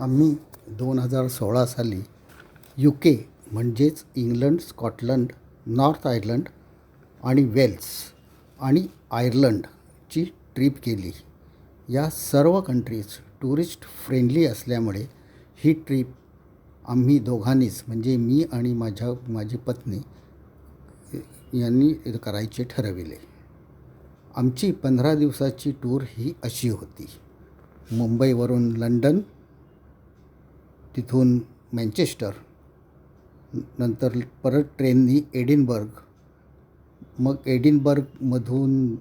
आम्ही दोन हजार सोळा साली यू के म्हणजेच इंग्लंड स्कॉटलंड नॉर्थ आयर्लंड आणि वेल्स आणि आयर्लंडची ट्रीप केली. या सर्व कंट्रीज टुरिस्ट फ्रेंडली असल्यामुळे ही ट्रीप आम्ही दोघांनीच म्हणजे मी आणि माझ्या माझी पत्नी यांनी करायचे ठरविले. आमची पंधरा दिवसाची टूर ही अशी होती. मुंबईवरून लंडन तिथून मँचेस्टर नंतर परत ट्रेननी एडिनबर्ग. मग एडिनबर्गमधून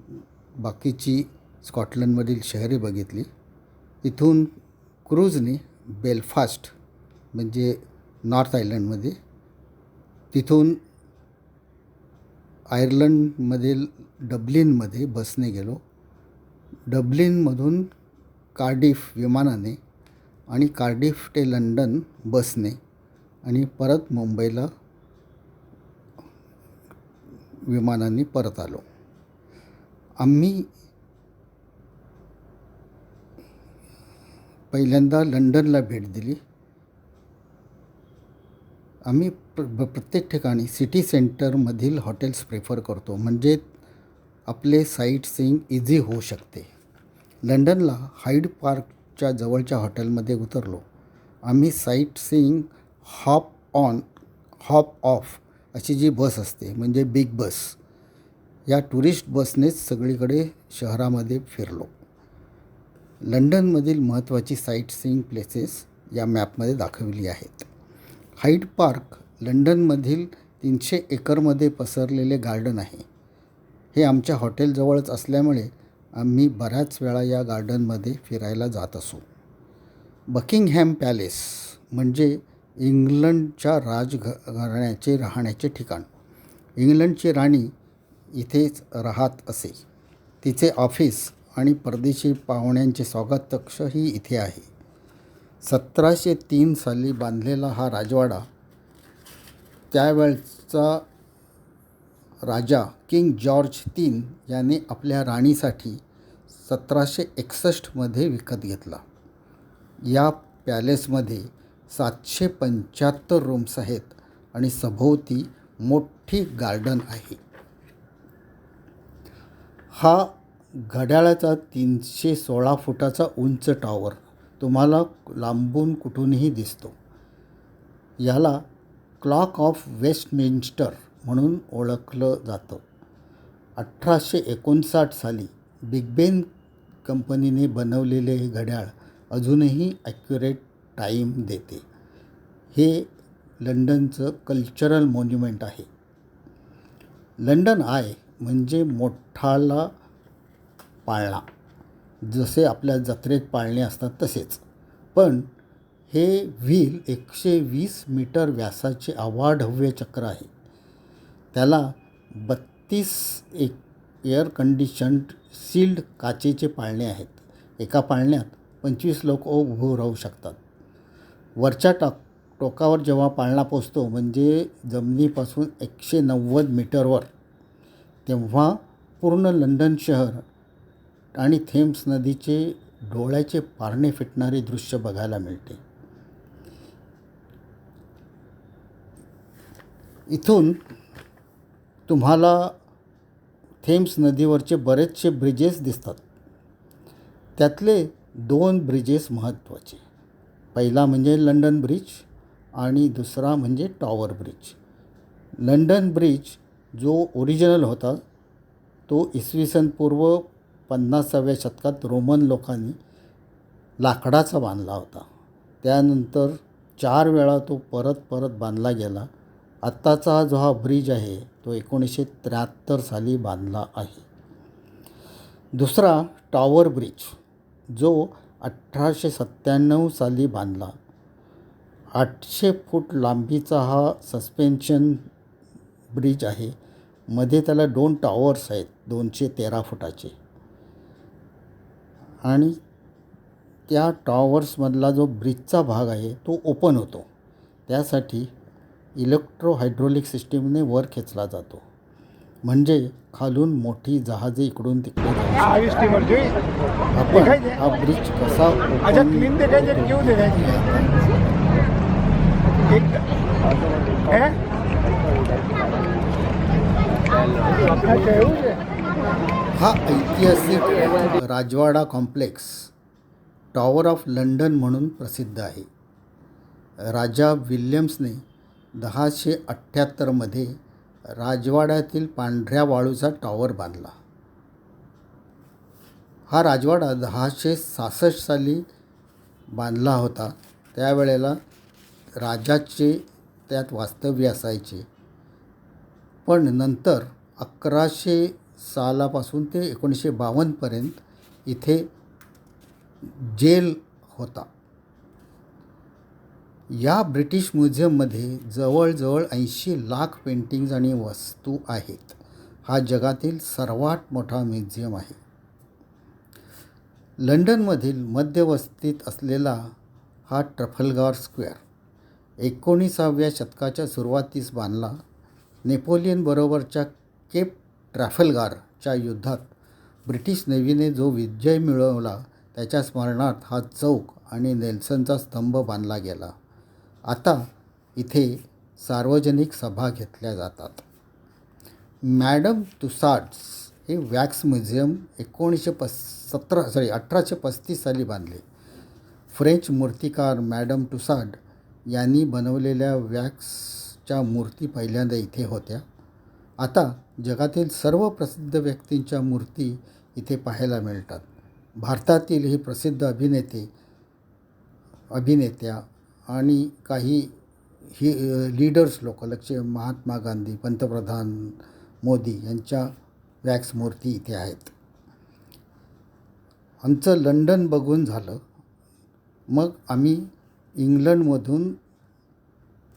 बाकीची स्कॉटलंडमधील शहरे बघितली. तिथून क्रूजने बेलफास्ट म्हणजे नॉर्थ आयर्लंडमध्ये तिथून आयर्लंडमधील डब्लिनमध्ये बसने गेलो. डब्लिनमधून कार्डिफ विमानाने आणि कार्डिफ ते लंडन बसने आणि परत मुंबईला विमानाने परत आलो. आम्ही पहिल्यांदा लंडनला भेट दिली. आम्ही प्र प्रत्येक ठिकाणी सिटी सेंटरमधील हॉटेल्स प्रेफर करतो. म्हणजे आपले साईट सीईंग इझी होऊ शकते. लंडनला हाईड पार्क पार्कच्या जवळच्या हॉटेलमध्ये उतरलो. आम्ही sightseeing hop on hop off अशी जी बस असते म्हणजे बिग बस या टुरिस्ट बसनेच सगळीकडे शहरामध्ये फिरलो. लंडनमधील महत्त्वाची साईट प्लेसेस या मॅपमध्ये दाखवली आहेत. हाईट पार्क लंडनमधील तीनशे एकरमध्ये पसरलेले गार्डन आहे. हे आमच्या हॉटेलजवळच असल्यामुळे आम्ही बऱ्याच वेळा या गार्डनमध्ये फिरायला जात असू. बकिंगहॅम पॅलेस म्हणजे इंग्लंडच्या राजघ घराण्याचे राहण्याचे ठिकाण. इंग्लंडची राणी इथेच राहत असे. तिचे ऑफिस आणि परदेशी पाहुण्यांचे स्वागत कक्षही इथे आहे. सतराशे तीन साली बांधलेला हा राजवाडा त्यावेळचा राजा किंग जॉर्ज तीन याने आपल्या राणीसाठी सतराशे एकसष्टमध्ये विकत घेतला. या पॅलेसमध्ये सातशे पंच्याहत्तर रूम्स आहेत आणि सभोवती मोठी गार्डन आहे. हा घड्याळाचा तीनशे सोळा फुटाचा उंच टॉवर तुम्हाला लांबून कुठूनही दिसतो. याला क्लॉक ऑफ वेस्टमिन्स्टर म्हणून ओळखलं जातं. अठराशे एकोणसाठ साली बिग बेन कंपनीने बनवलेले हे घड्याळ अजूनही ॲक्युरेट टाईम देते. हे लंडनचं कल्चरल मॉन्युमेंट आहे. लंडन आय म्हणजे मोठाला पाळणा. जसे आपल्या जत्रेत पाळणे असतात तसेच. पण हे व्हील एकशे वीस मीटर व्यासाचे अवाढव्य चक्र आहे. त्याला बत्तीस एक एअर कंडिशन्ड सील्ड काचेचे पाळणे आहेत. एका पाळण्यात पंचवीस लोक उभं राहू शकतात. वरच्या टाक टोकावर जेव्हा पाळणा पोचतो म्हणजे जमिनीपासून एकशे नव्वद मीटरवर तेव्हा पूर्ण लंडन शहर आणि थेम्स नदीचे डोळ्याचे पारणे फिटणारे दृश्य बघायला मिळते. इथून तुम्हाला थेम्स नदीवरचे बरेचसे ब्रिजेस दिसतात. त्यातले दोन ब्रिजेस महत्त्वाचे. पहिला म्हणजे लंडन ब्रिज आणि दुसरा म्हणजे टॉवर ब्रिज. लंडन ब्रिज जो ओरिजिनल होता तो इसवी सन पूर्व पन्नासाव्या शतकात रोमन लोकांनी लाकडाचा बांधला होता. त्यानंतर चार वेळा तो परत परत बांधला गेला. आत्ताचा जो हा ब्रिज आहे तो एकोणीसशे त्र्याहत्तर साली बांधला आहे. दुसरा टॉवर ब्रिज जो अठराशे सत्त्याण्णव साली बांधला. आठशे फूट लांबीचा हा सस्पेन्शन ब्रिज आहे. मध्ये त्याला दोन टॉवर्स आहेत दोनशे तेरा फुटाचे. आणि त्या टॉवर्समधला जो ब्रिजचा भाग आहे तो ओपन होतो. त्यासाठी इलेक्ट्रोहायड्रोलिक सिस्टीमने वर खेचला जातो. म्हणजे खालून मोठी जहाजे इकडून तिकडे आपण हा ब्रिज कसा हा? ऐतिहासिक राजवाडा कॉम्प्लेक्स टॉवर ऑफ लंडन म्हणून प्रसिद्ध आहे. राजा विल्यम्सने दहाशे अठ्ठ्याहत्तरमध्ये राजवाड्यातील पांढऱ्या वाळूचा टॉवर बांधला. हा राजवाडा दहाशे सहासष्ट साली बांधला होता. त्यावेळेला राजाचे त्यात वास्तव्य असायचे. पण नंतर अकराशे सालापासून ते एकोणीसशे बावन्नपर्यंत इथे जेल होता. या ब्रिटिश म्युझियममध्ये जवळजवळ ऐंशी लाख पेंटिंग्ज आणि वस्तू आहेत. हा जगातील सर्वात मोठा म्युझियम आहे. लंडनमधील मध्यवस्तीत असलेला हा ट्रफलगार स्क्वेअर एकोणीसाव्या शतकाच्या सुरुवातीस बांधला. नेपोलियनबरोबरच्या केप ट्रॅफलगारच्या युद्धात ब्रिटिश नेव्हीने जो विजय मिळवला त्याच्या स्मरणार्थ हा चौक आणि नेल्सनचा स्तंभ बांधला गेला. आता इथे सार्वजनिक सभा घेतल्या जातात. मॅडम तुसाड्स हे वॅक्स म्युझियम एकोणीसशे पस सतरा सॉरी अठराशे पस्तीस साली बांधले. फ्रेंच मूर्तिकार मॅडम टुसाड यांनी बनवलेल्या वॅक्सच्या मूर्ती पहिल्यांदा इथे होत्या. आता जगातील सर्व प्रसिद्ध व्यक्तींच्या मूर्ती इथे पाहायला मिळतात. भारतातील हे प्रसिद्ध अभिनेते अभिनेत्या आणि काही ही लीडर्स लोक लक्ष महात्मा गांधी पंतप्रधान मोदी यांच्या वॅक्स मूर्ती इथे आहेत. आमचं लंडन बघून झालं. मग आम्ही इंग्लंडमधून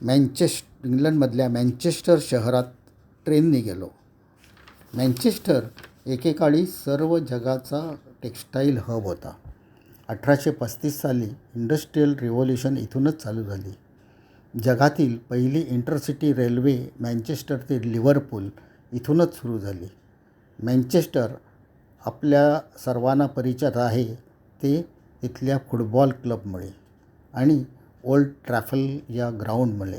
मॅनचेस्ट इंग्लंडमधल्या मँचेस्टर शहरात ट्रेनने गेलो मँचेस्टर एकेकाळी सर्व जगाचा टेक्स्टाईल हब होता. अठराशे पस्तीस साली इंडस्ट्रीयल रिव्होल्युशन इथूनच चालू झाली. जगातील पहिली इंटरसिटी रेल्वे मँचेस्टर ते लिव्हरपूल इथूनच सुरू झाली. मँचेस्टर आपल्या सर्वांना परिचित आहे ते इथल्या फुटबॉल क्लबमुळे आणि ओल्ड ट्रॅफल या ग्राउंडमुळे.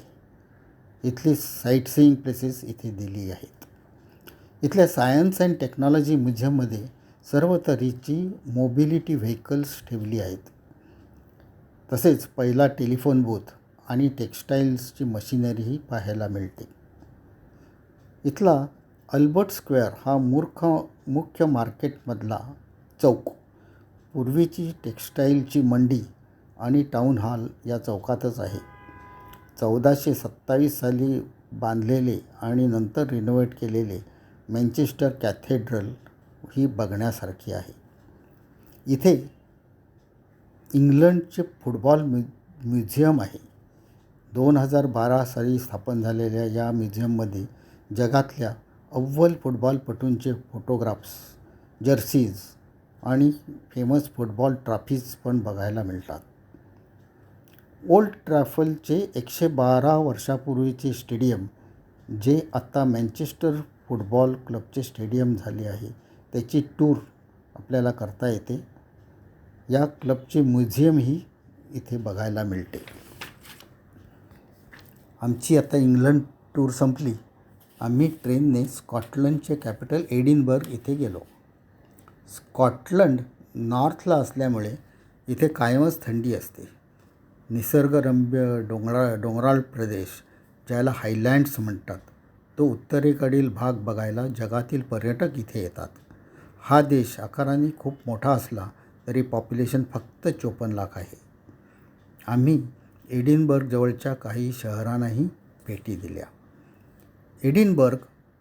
इथली साईटसीईंग प्लेसेस इथे दिली आहेत. इथल्या सायन्स अँड टेक्नॉलॉजी म्युझियममध्ये सर्व तऱ्हेची मोबिलिटी व्हेकल्स ठेवली आहेत. तसेच पहिला टेलिफोन बूथ आणि टेक्स्टाईल्सची मशिनरीही पाहायला मिळते. इथला अल्बर्ट स्क्वेअर हा मूर्ख मुख्य मार्केटमधला चौक. पूर्वीची टेक्स्टाईलची मंडी आणि टाऊन हॉल या चौकातच आहे. चौदाशे सत्तावीस साली बांधलेले आणि नंतर रिनोव्हेट केलेले मँचेस्टर कॅथेड्रल ही बघण्यासारखी आहे. इथे इंग्लंडचे फुटबॉल म्यु म्युझियम आहे. दोन हजार बारा साली स्थापन झालेल्या या म्युझियममध्ये जगातल्या अव्वल फुटबॉलपटूंचे फोटोग्राफ्स जर्सीज आणि फेमस फुटबॉल ट्रॉफीज पण बघायला मिळतात. ओल्ड ट्रॅफलचे एकशे बारा वर्षापूर्वीचे स्टेडियम जे आत्ता मँचेस्टर फुटबॉल क्लबचे स्टेडियम झाले आहे त्याची टूर आपल्याला करता येते. या क्लबचे म्युझियमही इथे बघायला मिळते. आमची आता इंग्लंड टूर संपली. आम्ही ट्रेनने स्कॉटलंडचे कॅपिटल एडिनबर्ग इथे गेलो. स्कॉटलंड नॉर्थला असल्यामुळे इथे कायमच थंडी असते. निसर्गरम्य डोंगरा डोंगराळ प्रदेश ज्याला हायलँड्स म्हणतात तो उत्तरेकडील भाग बघायला जगातील पर्यटक इथे येतात. हा देश आकाराने खूप मोठा असला तरी पॉप्युलेशन फक्त चोपन्न लाख आहे. आम्ही एडिनबर्ग जवळच्या काही शहरांनाही भेटी दिल्या. एडिनबर्ग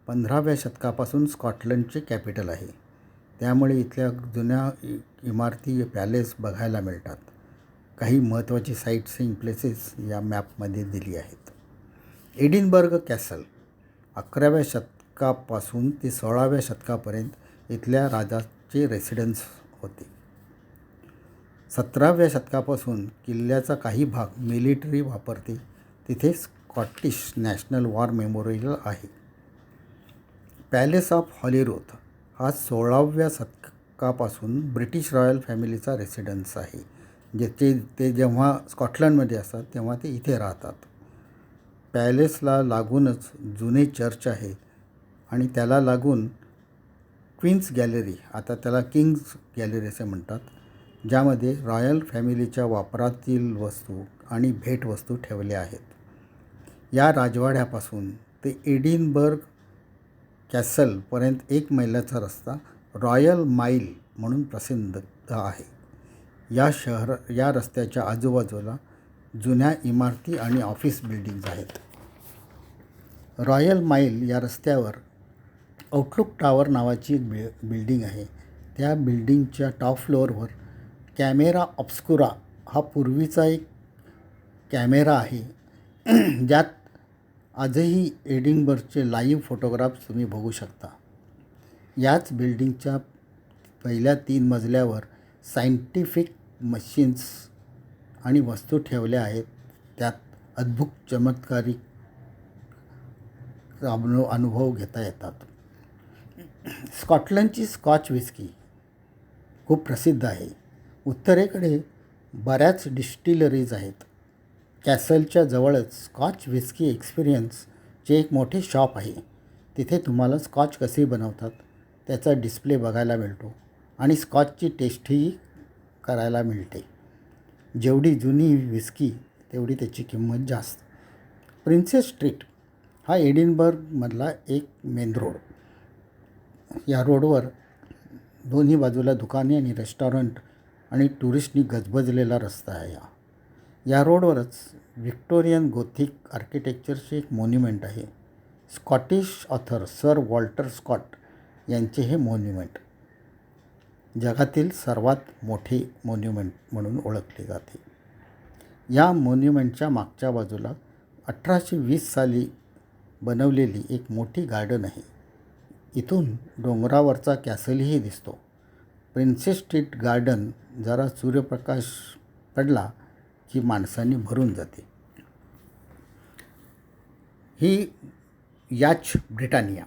पंधराव्या शतकापासून स्कॉटलंडचे कॅपिटल आहे. त्यामुळे इथल्या जुन्या इ इमारती पॅलेस बघायला मिळतात. काही महत्त्वाची साईट्स इन प्लेसेस या मॅपमध्ये दिली आहेत. एडिनबर्ग कॅसल अकराव्या शतकापासून ते सोळाव्या शतकापर्यंत इथल्या राजाचे रेसिडेन्स होते. सतराव्या शतकापासून किल्ल्याचा काही भाग मिलिटरी वापरते. तिथे स्कॉटिश नॅशनल वॉर मेमोरियल आहे. पॅलेस ऑफ हॉलिरोथ हा सोळाव्या शतकापासून ब्रिटिश रॉयल फॅमिलीचा रेसिडन्स आहे. जेथे ते जेव्हा स्कॉटलंडमध्ये असतात तेव्हा ते इथे राहतात. पॅलेसला लागूनच जुने चर्च आहे आणि त्याला लागून क्वीन्स गॅलरी आता त्याला किंग्ज गॅलरी असे म्हणतात ज्यामध्ये रॉयल फॅमिलीच्या वापरातील वस्तू आणि भेटवस्तू ठेवल्या आहेत. या राजवाड्यापासून ते एडिनबर्ग कॅसलपर्यंत एक मैलाचा रस्ता रॉयल माईल म्हणून प्रसिद्ध आहे. या शहर या रस्त्याच्या आजूबाजूला जुन्या इमारती आणि ऑफिस बिल्डिंग्ज आहेत. रॉयल माईल या रस्त्यावर आउटलुक टावर नावाची एक बि बिल्डिंग आहे. त्या बिल्डिंगच्या टॉप फ्लोअरवर कॅमेरा ऑब्स्कुरा हा पूर्वीचा एक कॅमेरा आहे. ज्यात आजही एडिनबर्गचे लाईव्ह फोटोग्राफ्स तुम्ही बघू शकता. याच बिल्डिंगच्या पहिल्या तीन मजल्यावर सायंटिफिक मशीन्स आणि वस्तू ठेवल्या आहेत. त्यात अद्भुत चमत्कारिक अनुभव घेता येतात. स्कॉटलंडची स्कॉच विस्की खूप प्रसिद्ध आहे. उत्तरेकडे बऱ्याच डिस्टिलरीज आहेत. कॅसलच्या जवळच स्कॉच विस्की एक्सपिरियन्सचे एक मोठे शॉप आहे. तिथे तुम्हाला स्कॉच कसे बनवतात त्याचा डिस्प्ले बघायला मिळतो आणि स्कॉचची टेस्टही करायला मिळते. जेवढी जुनी विस्की तेवढी त्याची किंमत जास्त. प्रिन्सेस स्ट्रीट हा एडिनबर्गमधला एक मेन रोड. या रोडवर दोन्ही बाजूला दुकाने आणि रेस्टॉरंट आणि टुरिस्टनी गजबजलेला रस्ता आहे या या रोडवरच व्हिक्टोरियन गोथिक आर्किटेक्चरचे एक मोन्युमेंट आहे. Scottish author sir Walter Scott यांचे हे मोन्युमेंट. जगातील सर्वात मोठे मोन्युमेंट म्हणून ओळखले जाते. या मोन्युमेंटच्या मागच्या बाजूला अठराशे वीस साली बनवलेली एक मोठी गार्डन आहे. इथून डोंगरावरचा कॅसलही दिसतो. प्रिन्सेस स्ट्रीट गार्डन जरा सूर्यप्रकाश पडला की माणसांनी भरून जाते. ही याच ब्रिटानिया.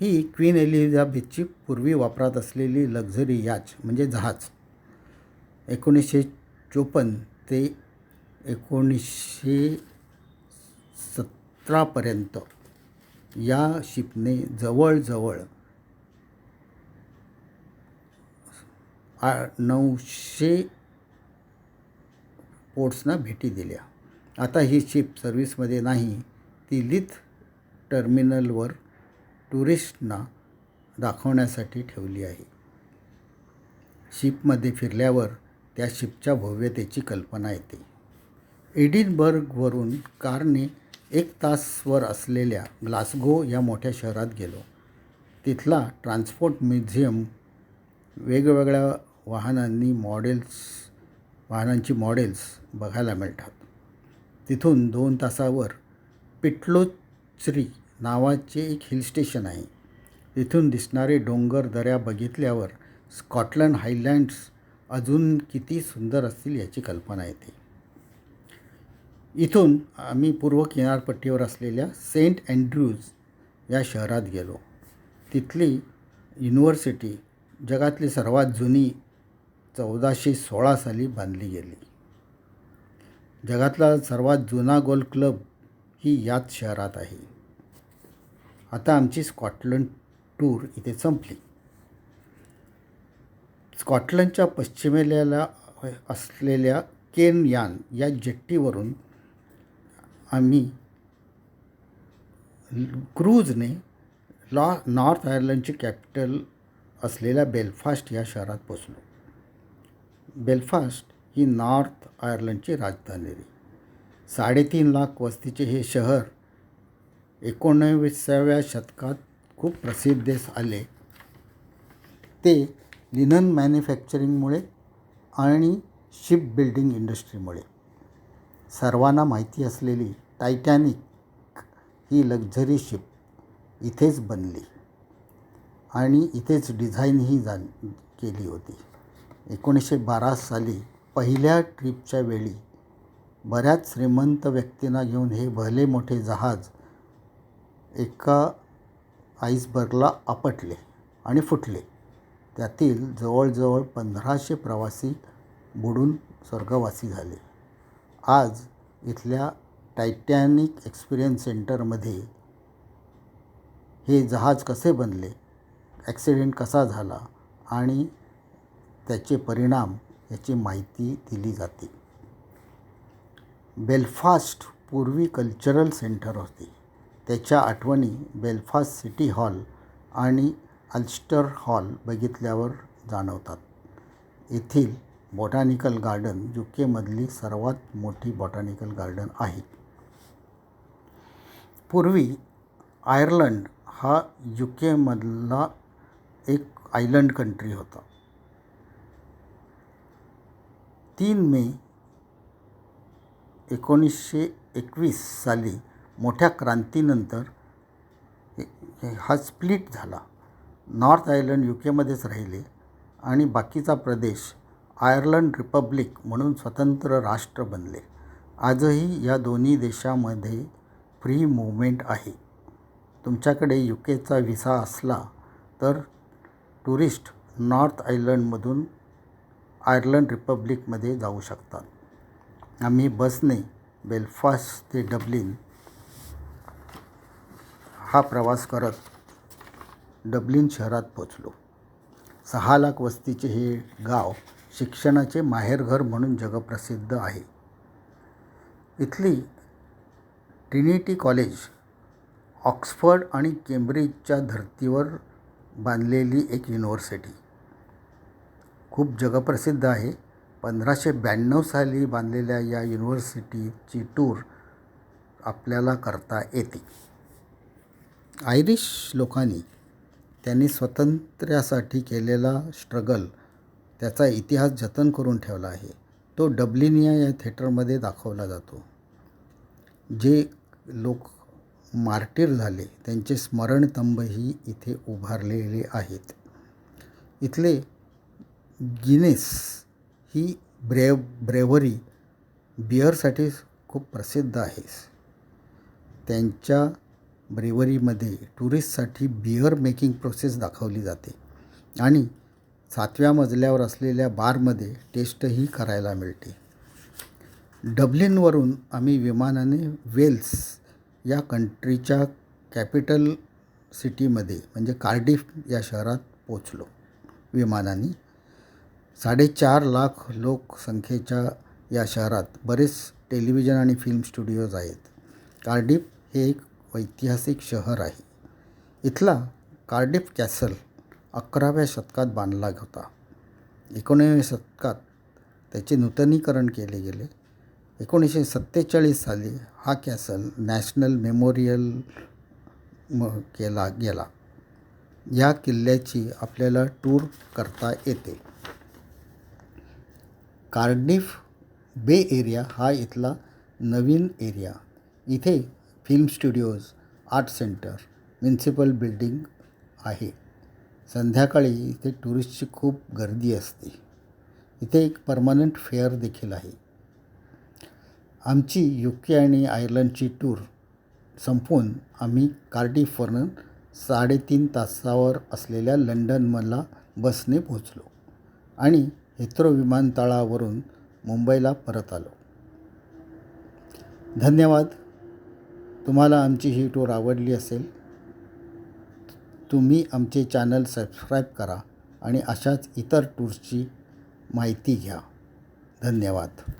ही क्वीन एलिझाबेथची पूर्वी वापरात असलेली लक्झरी याच म्हणजे जहाज. एकोणीसशे चोपन्न ते एकोणीसशे सतरापर्यंत या शिपने जवळजवळ आ नऊशे पोर्ट्सना भेटी दिल्या. आता ही शिप सर्व्हिसमध्ये नाही ती लिथ टर्मिनलवर टुरिस्टना दाखवण्यासाठी ठेवली आहे. शिपमध्ये फिरल्यावर त्या शिपच्या भव्यतेची कल्पना येते. एडिनबर्गवरून कारने एक तासवर असलेल्या ग्लासगो या मोठ्या शहरात गेलो. तिथला ट्रान्सपोर्ट म्युझियम वेगवेगळ्या वाहनांनी मॉडेल्स वाहनांची मॉडेल्स बघायला मिळतात. तिथून दोन तासावर पिटलोचरी नावाचे एक हिल स्टेशन आहे. तिथून दिसणारे डोंगर दऱ्या बघितल्यावर स्कॉटलंड हायलँड्स अजून किती सुंदर असतील याची कल्पना येते. इथून आम्ही पूर्व किनारपट्टीवर असलेल्या सेंट अँड्र्यूज या शहरात गेलो. तिथली युनिव्हर्सिटी जगातली सर्वात जुनी चौदाशे सोळा साली बांधली गेली. जगातला सर्वात जुना गोल्फ क्लब ही याच शहरात आहे. आता आमची स्कॉटलंड टूर इथे संपली. स्कॉटलंडच्या पश्चिमेला असलेल्या केन यान या जेट्टीवरून आम्ही क्रूजने लॉ नॉर्थ आयर्लंडची कॅपिटल असलेल्या बेलफास्ट या शहरात पोचलो बेलफास्ट ही नॉर्थ आयर्लंडची राजधानी साडेतीन लाख वस्तीचे हे शहर एकोणविसाव्या शतकात खूप प्रसिद्धीस आले. ते लिनन मॅन्युफॅक्चरिंगमुळे आणि शिप बिल्डिंग इंडस्ट्रीमुळे. सर्वांना माहिती असलेली टायटॅनिक ही लक्झरी शिप इथेच बनली आणि इथेच डिझाईनही जा केली होती. एकोणीसशे बारा साली पहिल्या ट्रिपच्या वेळी बऱ्याच श्रीमंत व्यक्तींना घेऊन हे भले मोठे जहाज एका आईसबर्गला आपटले आणि फुटले. त्यातील जवळजवळ पंधराशे प्रवासी बुडून स्वर्गवासी झाले. आज इथल्या टायटॅनिक एक्सपिरियन्स सेंटरमध्ये हे जहाज कसे बनले ॲक्सिडेंट कसा झाला आणि त्याचे परिणाम याची माहिती दिली जाते. बेलफास्ट पूर्वी कल्चरल सेंटर होते. त्याच्या आठवणी बेलफास्ट सिटी हॉल आणि अल्स्टर हॉल बघितल्यावर जाणवतात. येथील बॉटॅनिकल गार्डन यू केमधली सर्वात मोठी बॉटॅनिकल गार्डन आहे. पूर्वी आयर्लंड हा यू केमधला एक आयलंड कंट्री होता. तीन मे एकोणीसशे एकवीस साली मोठ्या क्रांतीनंतर हा स्प्लिट झाला. नॉर्थ आयर्लंड यू केमध्येच राहिले आणि बाकीचा प्रदेश आयर्लंड रिपब्लिक म्हणून स्वतंत्र राष्ट्र बनले. आजही या दोन्ही देशामध्ये फ्री मुवमेंट आहे. तुमच्याकडे यू केचा व्हिसा असला तर टुरिस्ट नॉर्थ आयर्लंडमधून आयर्लंड रिपब्लिकमध्ये जाऊ शकतात. आम्ही बसने बेलफास्ट ते डब्लिन हा प्रवास करत डब्लिन शहरात पोचलो सहा लाख वस्तीचे हे गाव शिक्षणाचे माहेरघर म्हणून जगप्रसिद्ध आहे. इथली ट्रिनिटी कॉलेज ऑक्सफर्ड आणि केम्ब्रिजच्या धर्तीवर बांधलेली एक युनिव्हर्सिटी. खूप जगप्रसिद्ध आहे. पंधराशे ब्याण्णव साली बांधलेल्या या युनिव्हर्सिटीची टूर आपल्याला करता येते. आयरिश लोकांनी त्यांनी स्वातंत्र्यासाठी केलेला स्ट्रगल त्याचा इतिहास जतन करून ठेवला आहे. तो डब्लिनिया या थिएटरमध्ये दाखवला जातो. जे लोक मार्टीर झाले. त्यांचे स्मरणतंबही इथे उभारलेले आहेत. इथले गिनेस ही ब्रेव ब्रेव्हरी बिअरसाठी खूप प्रसिद्ध आहे त्यांच्या ब्रेवरीमध्ये टुरिस्टसाठी बिअर मेकिंग प्रोसेस दाखवली जाते आणि सातव्या मजल्यावर असलेल्या बारमध्ये टेस्टही करायला मिळते. डब्लिनवरून आम्ही विमानाने वेल्स या कंट्रीच्या कॅपिटल सिटीमध्ये म्हणजे कार्डिफ या शहरात पोचलो विमानाने साडेचार लाख लोकसंख्येच्या या शहरात बरेच टेलिव्हिजन आणि फिल्म स्टुडिओज आहेत. कार्डिफ हे एक ऐतिहासिक शहर आहे. इथला कार्डिफ कॅसल अकराव्या शतकात बांधला होता. एकोणाव्या शतकात त्याचे नूतनीकरण केले गेले. एकोणीसशे सत्तेचाळीस साली हा कॅसल नॅशनल मेमोरियल म केला गेला. या किल्ल्याची आपल्याला टूर करता येते. कार्डिफ बे एरिया हा इथला नवीन एरिया. इथे film studios art centre municipal building आहे. संध्याकाळी इथे टुरिस्टची खूप गर्दी असते. इथे एक परमनंट फेअर देखील आहे. आमची यू के आणि आयर्लंडची टूर संपवून आम्ही कार्डिफवरून साडेतीन तासावर असलेल्या लंडन मला बसने पोहोचलो आणि हिथ्रो विमानतळावरून मुंबईला परत आलो. धन्यवाद. तुम्हाला आमची ही टूर आवडली असेल तुम्ही आमचे चॅनल सबस्क्राईब करा आणि अशाच इतर टूर्सची माहिती घ्या. धन्यवाद.